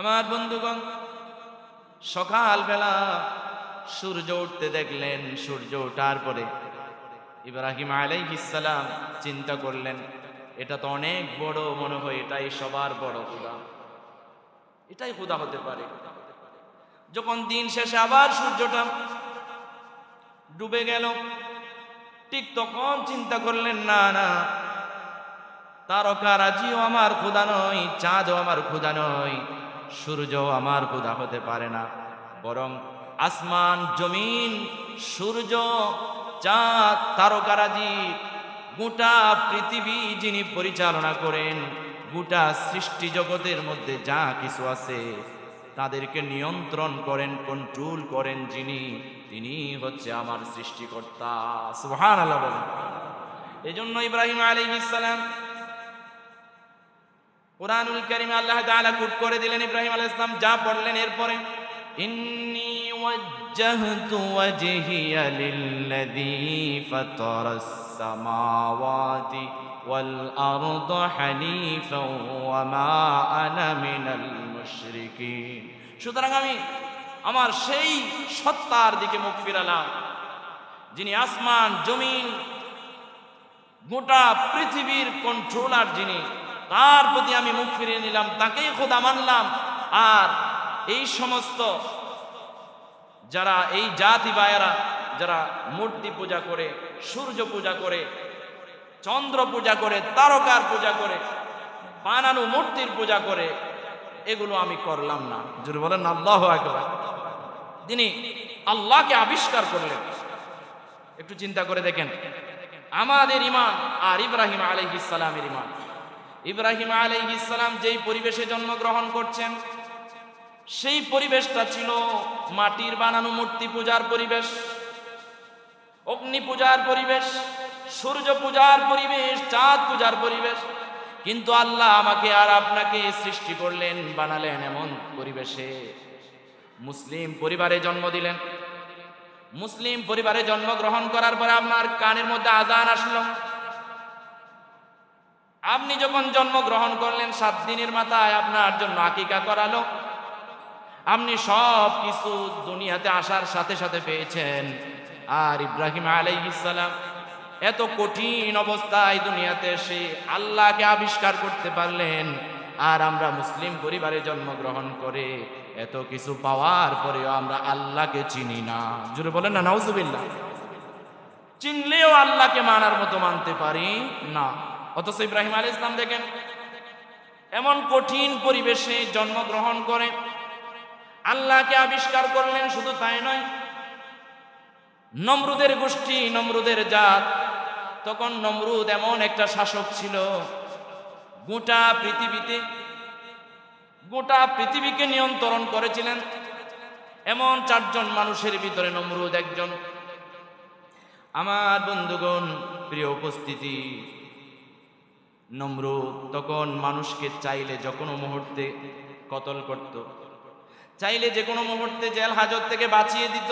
আমার বন্ধুগণ, সকালবেলা সূর্য উঠতে দেখলেন, সূর্য ওঠার পরে ইব্রাহিম আলাইহিসালাম চিন্তা করলেন, এটা তো অনেক বড় মনে হয়, এটাই সবার বড় খুদা এটাই খুদা হতে পারে। যখন দিন শেষে আবার সূর্যটা ডুবে গেল, ঠিক তখন চিন্তা করলেন, না না তারকারাজিও আমার ক্ষুদা নয়, চাঁদও আমার ক্ষুদা নয় সূর্য আমার ক্ষুদা হতে পারে না। বরং আসমান, জমিন, সূর্য, চাঁদ, তারকারাজি, গোটা পৃথিবী যিনি পরিচালনা করেন, গোটা সৃষ্টি জগতের মধ্যে যা কিছু আছে, তাদেরকে নিয়ন্ত্রণ করেন কন্ট্রোল করেন যিনি, তিনি হচ্ছে আমার সৃষ্টিকর্তা। সুহান আল্লাহ এই জন্য ইব্রাহিম আলী সালাম কোরআনুল কারীমে আল্লাহ তাআলা কুট করে দিলেন ইব্রাহিম আলাইহিস সালাম, যা পড়লেন এরপরে। ইন্নী ওয়াজ্জাহতু ওয়াজহিয়া লিল্লাযী ফাতারাস সামাওয়াতি ওয়াল আরদা হানিফাও ওয়া মা আনা মিনাল মুশরিকিন। সুতরাং আমি আমার সেই সত্তার দিকে মুখ ফিরালাম, যিনি আসমান, জমিন, গোটা পৃথিবীর কন্ট্রোলার যিনি তার প্রতি আমি মুখ ফিরিয়ে নিলাম তাকেই খোদা মানলাম। আর এই সমস্ত যারা এই জাতি বায়েরা যারা মূর্তি পূজা করে সূর্য পূজা করে চন্দ্র পূজা করে তারকার পূজা করে বানানো মূর্তির পূজা করে এগুলো আমি করলাম না। জোরে বলেন আল্লাহ একবার তিনি আল্লাহকে আবিষ্কার করলেন। একটু চিন্তা করে দেখেন। আমাদের ইমান আর ইব্রাহিম আলাইহিসালামের ইমান ইব্রাহিম আলাইহিসালাম যেই পরিবেশে জন্মগ্রহণ করছেন, সেই পরিবেশটা ছিল মাটির বানানো মূর্তি পূজার পরিবেশ, অগ্নি পূজার পরিবেশ, সূর্য পূজার পরিবেশ, চাঁদ পূজার পরিবেশ। কিন্তু আল্লাহ আমাকে আর আপনাকে সৃষ্টি করলেন, বানালেন এমন পরিবেশে। মুসলিম পরিবারে জন্ম দিলেন। মুসলিম পরিবারে জন্মগ্রহণ করার পরে আপনার কানের মধ্যে আজান আসলো। আপনি যখন জন্মগ্রহণ করলেন, সাত দিনের মাথায় আপনার জন্য আকিকা করালো। আপনি সব কিছু দুনিয়াতে আসার সাথে সাথে পেয়েছেন। আর ইব্রাহিম আলাইহিসালাম এত কঠিন অবস্থায় দুনিয়াতে এসে আল্লাহকে আবিষ্কার করতে পারলেন। আর আমরা মুসলিম পরিবারে জন্মগ্রহণ করে এত কিছু পাওয়ার পরেও আমরা আল্লাহকে চিনি না। জুড়ে বলেন না, নাউজুবিল্লাহ। চিনলেও আল্লাহকে মানার মতো মানতে পারি না। অথচ ইব্রাহিম আলী ইসলাম দেখেন, এমন কঠিন পরিবেশে জন্মগ্রহণ করে, আল্লাহকে আবিষ্কার করলেন শুধু তাই নয়, নমরুদের গোষ্ঠী, নমরুদের জাত, তখন নমরুদ এমন একটা শাসক ছিল, গোটা পৃথিবীতে, গোটা পৃথিবীকে নিয়ন্ত্রণ করেছিলেন, এমন চারজন মানুষের ভিতরে নমরুদ একজন। আমার বন্ধুগণ, প্রিয় উপস্থিতি নমরুদ তখন মানুষকে চাইলে যে কোনো মুহূর্তে কতল করত। চাইলে যে কোনো মুহূর্তে জেল হাজত থেকে বাঁচিয়ে দিত।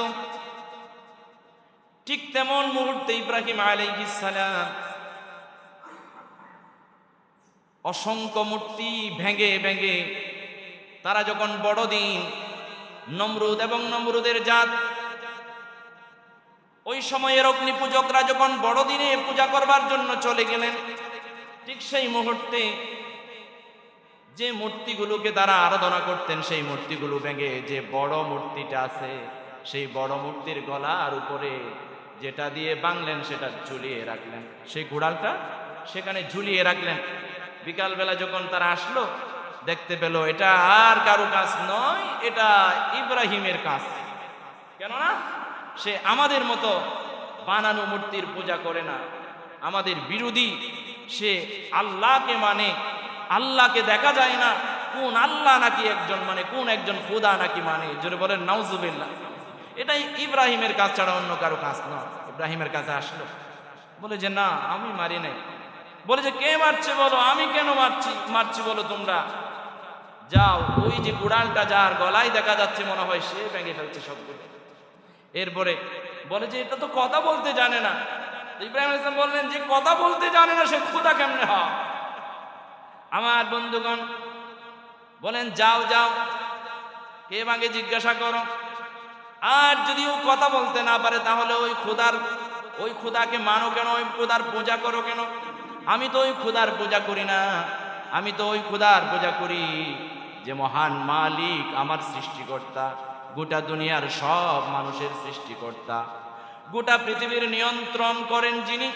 ঠিক তেমন মুহূর্তে ইব্রাহিম সালাম অসংখ্য মূর্তি ভেঙে ভেঙে, তারা যখন বড়দিন, নমরুদ এবং নমরুদের জাত, ওই সময়ের অগ্নি পূজকরা যখন বড়দিনে পূজা করবার জন্য চলে গেলেন ঠিক সেই মুহূর্তে যে মূর্তিগুলোকে তারা আরাধনা করতেন, সেই মূর্তিগুলো ভেঙে যে বড় মূর্তিটা আছে, সেই বড় মূর্তির গলা আর উপরে যেটা দিয়ে বাংলেন সেটা ঝুলিয়ে রাখলেন। সেই কুড়ালটা সেখানে ঝুলিয়ে রাখলেন। বিকালবেলা যখন তারা আসলো, দেখতে পেল এটা আর কারও কাজ নয়, এটা ইব্রাহিমের কাজ। কেননা সে আমাদের মতো বানানো মূর্তির পূজা করে না। আমাদের বিরোধী সে আল্লাহকে মানে আল্লাহকে দেখা যায় না কোন আল্লাহ নাকি একজন মানে কোন একজন খোদা নাকি মানে। জোরে বলেন, নাউজুবিল্লাহ। এটাই ইব্রাহিমের কাজ ছাড়া অন্য কারও কাজ নয়। ইব্রাহিমের কাছে আসলো। বলে যে, না, আমি মারি নাই। বলে যে, কে মারছে বলো? আমি কেন মারছি? মারছি বলো তোমরা? যাও, ওই যে কুড়ালটা যার গলায় দেখা যাচ্ছে, মনে হয় সে ভেঙে ফেলছে সবগুলো। এরপরে বলে যে, এটা তো কথা বলতে জানে না। ইব্রাহিম ইসলাম বললেন, যে কথা বলতে জানে না, সে খোদা কেমনে হয়? আমার বন্ধুগণ, বলেন, যাও যাও, কে মাগে জিজ্ঞাসা করো? আর যদি ও কথা বলতে না পারে, তাহলে ওই খুদার ওই খুদাকে মানো কেন? ওই খুদার পূজা করো কেন? আমি তো ওই খুদার পূজা করি না। আমি তো ওই খুদার পূজা করি যে মহান মালিক আমার সৃষ্টিকর্তা, গোটা দুনিয়ার সব মানুষের সৃষ্টিকর্তা। গোটা পৃথিবীর নিয়ন্ত্রণ করেন যিনি,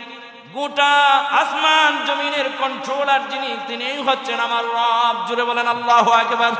গোটা আসমান জমিনের কন্ট্রোলার যিনি তিনি হচ্ছেন আমার রব। জুড়ে বলেন, আল্লাহ একেবারে